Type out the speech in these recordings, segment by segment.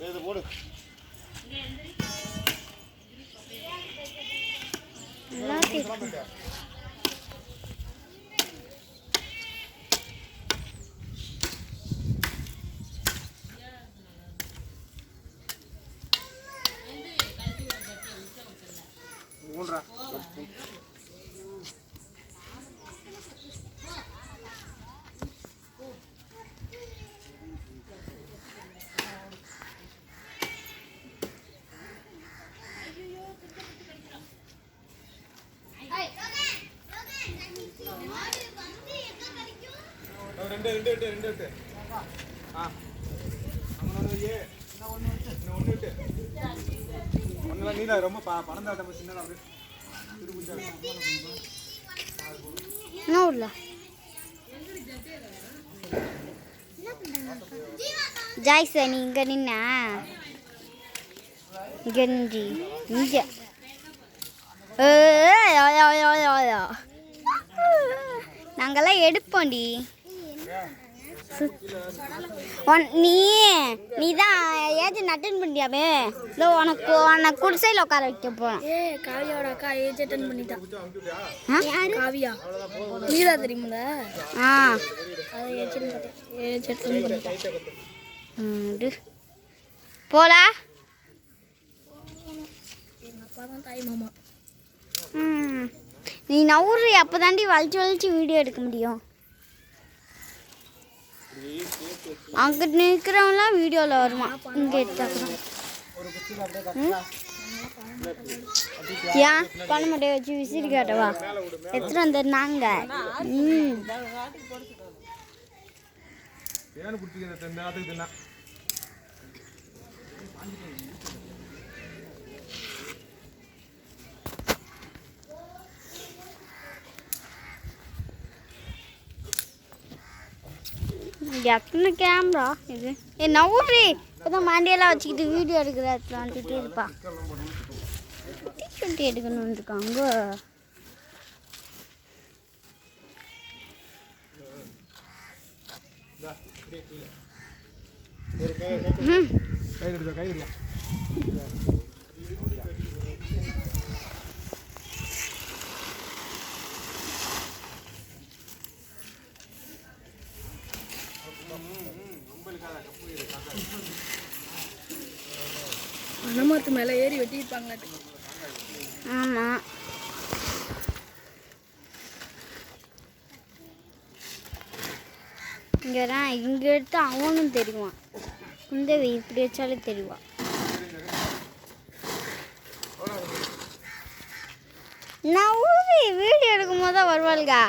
இது போடு எல்லாத்தையும் மூன்றா? ரெண்டு ரெண்டு விட்டு ஆ. ஒன்று விட்டு ஒன்றுலாம் நீல ரொம்ப ப பணம் சின்னதாக ஊர்ல ஜாய்ஸ் நீ இங்க நின்ன? இங்க நின்றி. இங்க. நாங்கெல்லாம் எடுப்போம்டி. நீ நீ தான் ஏஜென்ட் அட்டன் பண்ணியாமே இதோ உனக்கு உனக்கு குடிசையில் உட்கார வைக்க போகிறேன் ஏ காவியாவோட அக்கா ஏஜ் அட்டன் பண்ணிட்டா. ஆ? காவியா நீதா தெரியுமில ஆ. ஏஜ் அட்டன் பண்ணிட்டா. உண்டு. போலா. நீ நவுறு அப்போ தாண்டி வலிச்சு வலிச்சு வீடியோ எடுக்க முடியும். அங்கிட்டு நிற்கிறவங்களாம் வீடியோவில் வருமா இங்கே எடுத்தாக்குறோம். ஏன்? பண்ண மாட்டே வச்சு விசிறி காட்டவா எத்தனை வந்துருந்தாங்க ம் ஏன்னு பிடிச்சிக்கிறது இந்த நேரத்துக்கு தின்னா எத்தனை கேமரா இது. ஏ நவுறு இப்போதான் மாண்டியெல்லாம் வச்சுக்கிட்டு வீடியோ எடுக்கிற இடத்துல வந்துட்டே இருப்பா. டிஷர்ட் எடுக்கணும்னு இருக்காங்க ம். மரத்து மேலே ஏறி வெட்டியிருப்பாங்களாட்டு ஆமாம் இங்கே தான் இங்கே எடுத்து அவனும் தெரியுவான் குந்தவை இப்படி வச்சாலும் தெரியுவான் நான் ஊதி வீடியோ எடுக்கும் போது தான் வருவாளுகா.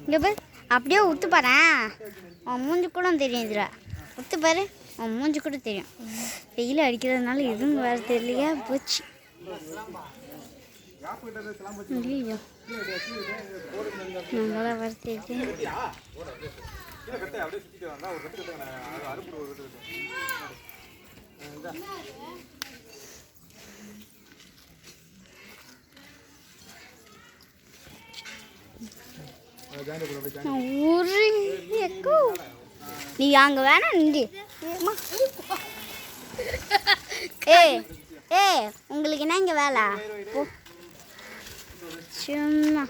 இங்கே அப்படியே உத்து பாரேன் அவன் மூஞ்சி கூட தெரியும் இதில். ஒத்து பாரு அவன் மூஞ்சி கூட தெரியும். வெயில் அடிக்கிறதுனால எதுவும் வேறு தெரியலையா போச்சு. ஐயோ நம்மளா வர தெரியுது அப்படியே சுற்றிட்டு வந்தா ஒரு கட்டு கட்டை அறுப்பு ஒரு கட்டு கட்டு ஜாயின் போடு அப்படியே நான் ஒரு எக்கோ நீ அங்கே வேணா நின்று ஏ ஏ உங்களுக்கு என்ன இங்கே வேலை? சும்மா.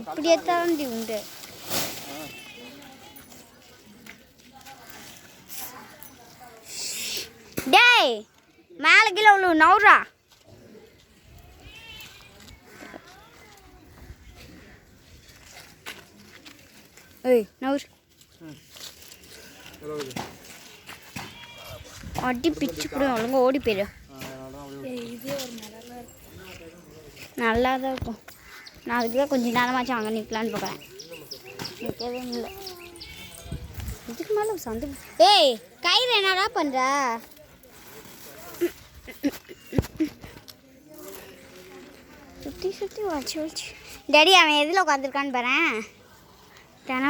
இப்படியே தாண்டி உண்டு. டேய் மேலே கீழே உள்ள நவுறா. ஏய் நவுர் அடி பிச்சு கூட ஒழுங்கா ஓடி போயிரு. நல்லா தான் இருக்கும். நான் அதுக்குள்ள கொஞ்ச நேரமாச்சும் அங்கே நிற்கலான்னு பார்க்குறேன் நிற்கவே இல்லை. இதுக்கு மேலே சந்து ஏய் கயிறு என்னடா பண்ணுற சுற்றி சுற்றி வச்சு வச்சு டேடி அவன் எதில் உட்காந்துருக்கான்னு பாரேன். தானே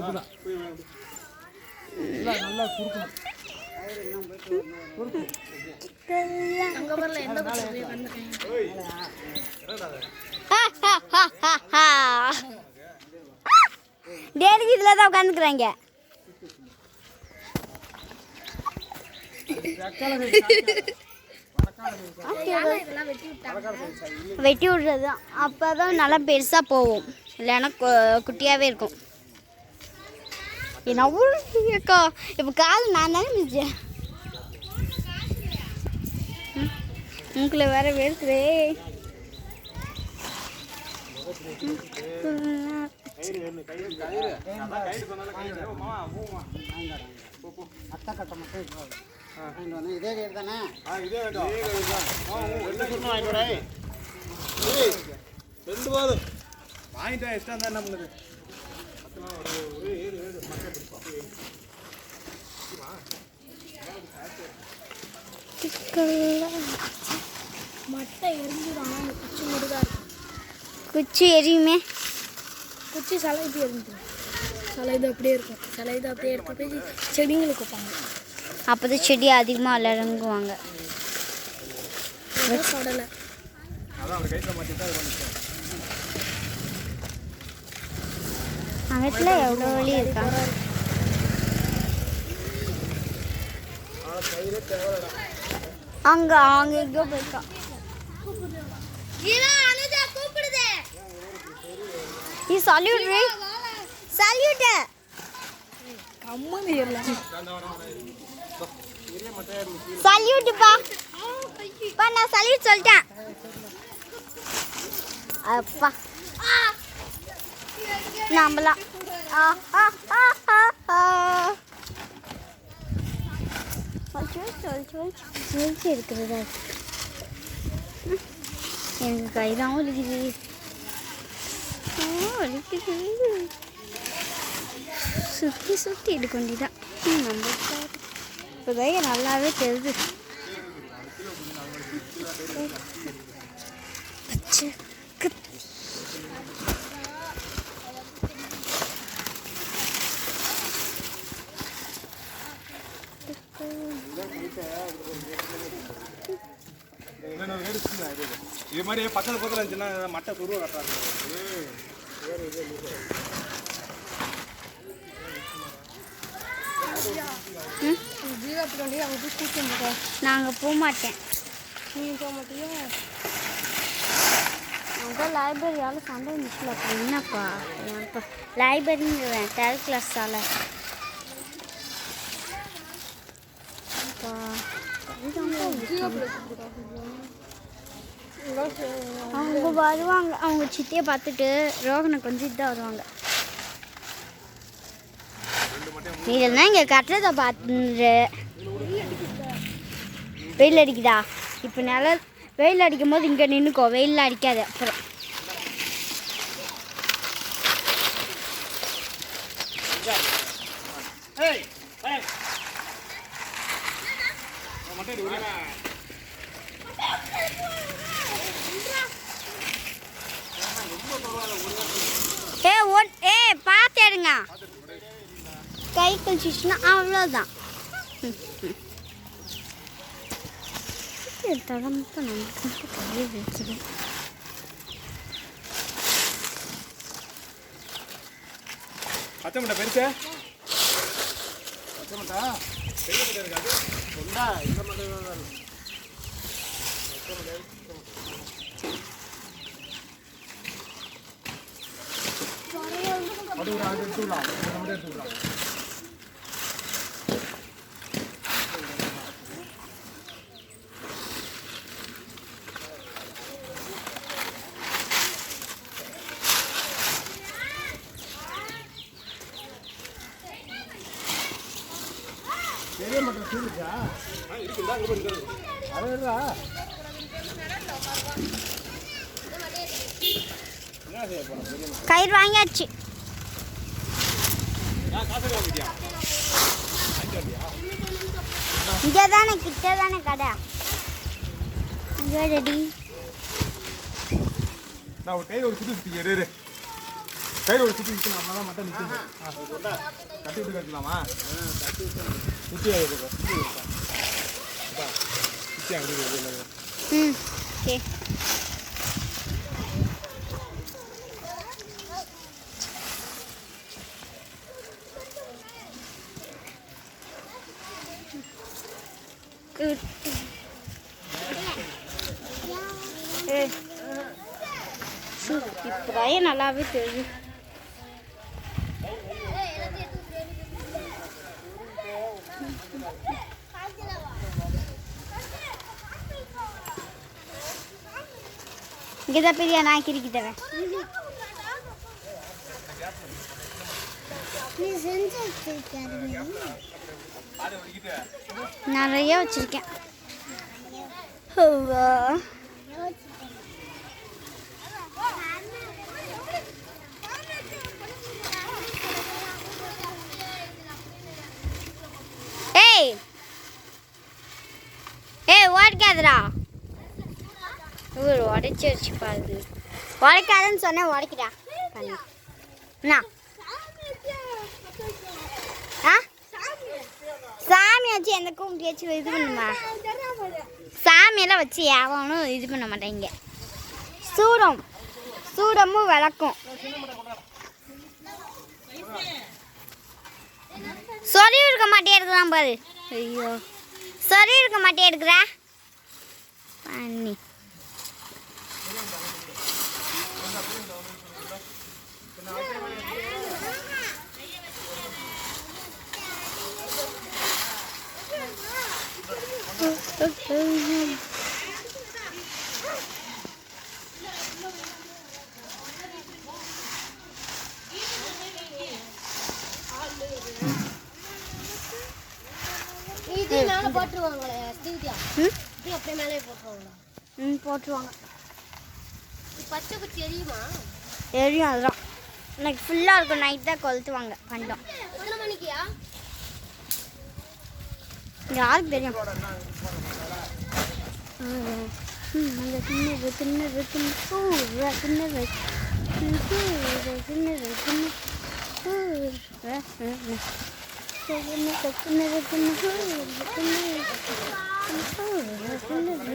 புடா. இல்லை நல்லா குறுக்கணும் டேடிக்கு இதில் தான் உட்காந்துக்குறாங்க ஏன்னா இதெல்லாம் வெட்டி விட்டாங்க வெட்டி விடுறது. தான் அப்போ தான் நல்லா பெருசாக போகும். இல்லைன்னா கு- குட்டியாகவே இருக்கும். என்ன அக்கா? இப்போ கால் நான் தானே மிச்சேன் உங்களை வேற வெறுக்குதே அத்தை கட்டை மட்டும் வாங்கிட்டு வந்தேன். இதே தானே? ஆ இதே ரெண்டு வாங்கிட்டு வரேன். ரெண்டு போதும் பண்ணுது மட்டை எரிஞ்சிடும் ஆனால் அந்த குச்சி குச்சி எரியுமே? குச்சி சிலை இது எரிஞ்சிடும். சிலை இது அப்படியே இருக்கும். சிலை இது அப்படியே எடுத்து போய் செடிங்களுக்கு வைப்பாங்க. அப்போ தான் செடி அதிகமாக விளங்குவாங்க ஏதோ தொடலை அதான் அவர் கைத்தில் மாட்டிட்டு அது வந்துச்சு அங்கத்தில் எவ்வளோ வழி இருக்கா? அங்கே அங்கே எங்கேயோ போயிருக்கா. நீ சல்யூட் சல்யூட் கம்மன் சல்யூட்டுப்பா பா. நான் சல்யூட் சொல்லிட்டேன். அப்பா. ஆ சொல்லிச்சு இருக்கிறதா எனக்கு கைதான் வலிக்குது. வலிக்குது. சுற்றி சுற்றி எடுக்க வேண்டியதான் நம்ம இப்போதான் நல்லாவே தெரியுது இது மாதிரி பக்கத்தில் பக்கத்தில் இருந்துச்சுன்னா மட்டை துருவ கட்டுறாங்க ஜீவாத்துக்கு வேண்டிய அவங்க போய் கூட்டம் போட்டோம் நாங்கள் போக மாட்டேன். நீங்கள் போக மாட்டீங்க அங்கே லைப்ரரியால் சண்டை வந்துச்சுல அப்போ. என்னப்பா? இப்போ லைப்ரரிங்கிறேன் தேர்ட் கிளாஸால் அவங்க வருவாங்க. அவங்க சித்தியை பார்த்துட்டு ரோகனை கொஞ்சிட்டு தான் வருவாங்க. இதெல்லாம் இங்கே கட்டுறதை பார்த்து வெயில் அடிக்குதா? இப்போ நில வெயில் அடிக்கும் போது இங்கே நின்றுக்கோ வெயில் அடிக்காது. அப்புறம். ஏ ஒன் ஏ பார்த்து எடுங்க. கை கழிச்சிச்சுன்னா அவ்வளோதான் தடம்பு நமக்கு கையை வச்சிடும் பச்சை மட்டை பெருசு? பச்சை இந்த அது. ஒரு பெரிய மட்டை தீருச்சா அது எடுறா கயிறு வாங்கியாச்சு. இங்கே தானே கிட்ட தானே கடை? இங்கே ரெடி நான் ஒரு கையில் ஒரு சுற்றி சுற்றி இரு இரு. கையில் ஒரு சுற்றி சுற்றி நம்ம தான் மட்டும் நிற்கணும் கட்டி விட்டு கட்டலாமா சுற்றி சுற்றி சுற்றி அங்கே இருக்கு. ம் ஓகே குட் ஏய் சு, இப்போதான் நல்லாவே தெரியும் இங்கே தான் பெரிய நான் கிறுக்கி தரேன் நிறைய வச்சிருக்கேன். ஏய். ஏய் ஓடிக்காதடா. இவர் உடைச்சி வச்சு பாருங்க உடைக்காதுன்னு சொன்னேன் உடைக்கிறா பண்ணா. என்ன ஆ? சாமி வச்சு எந்த கும்பிட்டு வச்சு இது பண்ணுமா? சாமியெல்லாம் வச்சு யாவனும் இது பண்ண மாட்டேங்க. சூடம். சூடமும் விளக்கும். சொல்லி இருக்க மாட்டே இருக்கிறான் பாரு. ஐயோ. சொல்லி இருக்க மாட்டே எடுக்கிறா பண்ணி இது மேலே போட்டுருவாங்களே ஸ்டீவியா ம் இது அப்படியே மேலே போட்டுருவாங்களா ம் போட்டுருவாங்க. பச்சை குச்சி எரியுமா தெரியும் அதெல்லாம் இன்னைக்கு ஃபுல்லாக இருக்கும் நைட் தான் கொளுத்துவாங்க பண்டம் யாருக்கு தெரியும்? அந்த திண்ணறு திண்ணறு திண்ணு திண்ணறு திண்ணறு திண்ணறு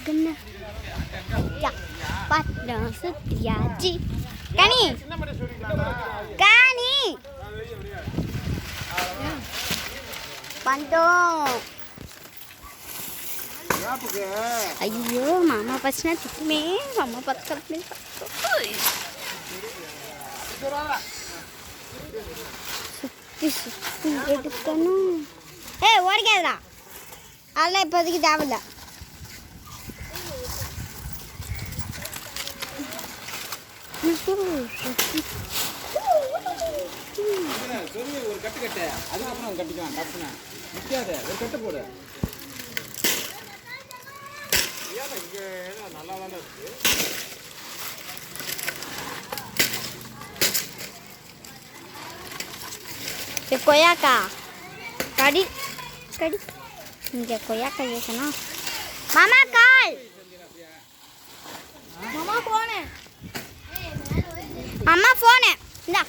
வெஜ்ஜில் பட்டம் சுத்தியாச்சு கனி காணி பண்டோம் ஐயோ மாமா பசினா திட்டுமே மாமா பக்கத்துல சுத்தி சுத்தி எடுக்கணும் ஏ ஓடிக்காதடா அதெல்லாம் இப்போதைக்கு தேவையில்லை சொல்லி ஒரு கட்டு கட்டு அதுக்கப்புறம் கட்டிக்கலாம் டப்புன்னு நிற்காத ஒரு கட்டு போடு இது கொய்யாக்கா. கடி. கடி. இங்கே கொய்யாக்கா கேட்கணும் மாமா கால். மாமா போனேன். அம்மா ஃபோனு இந்தா.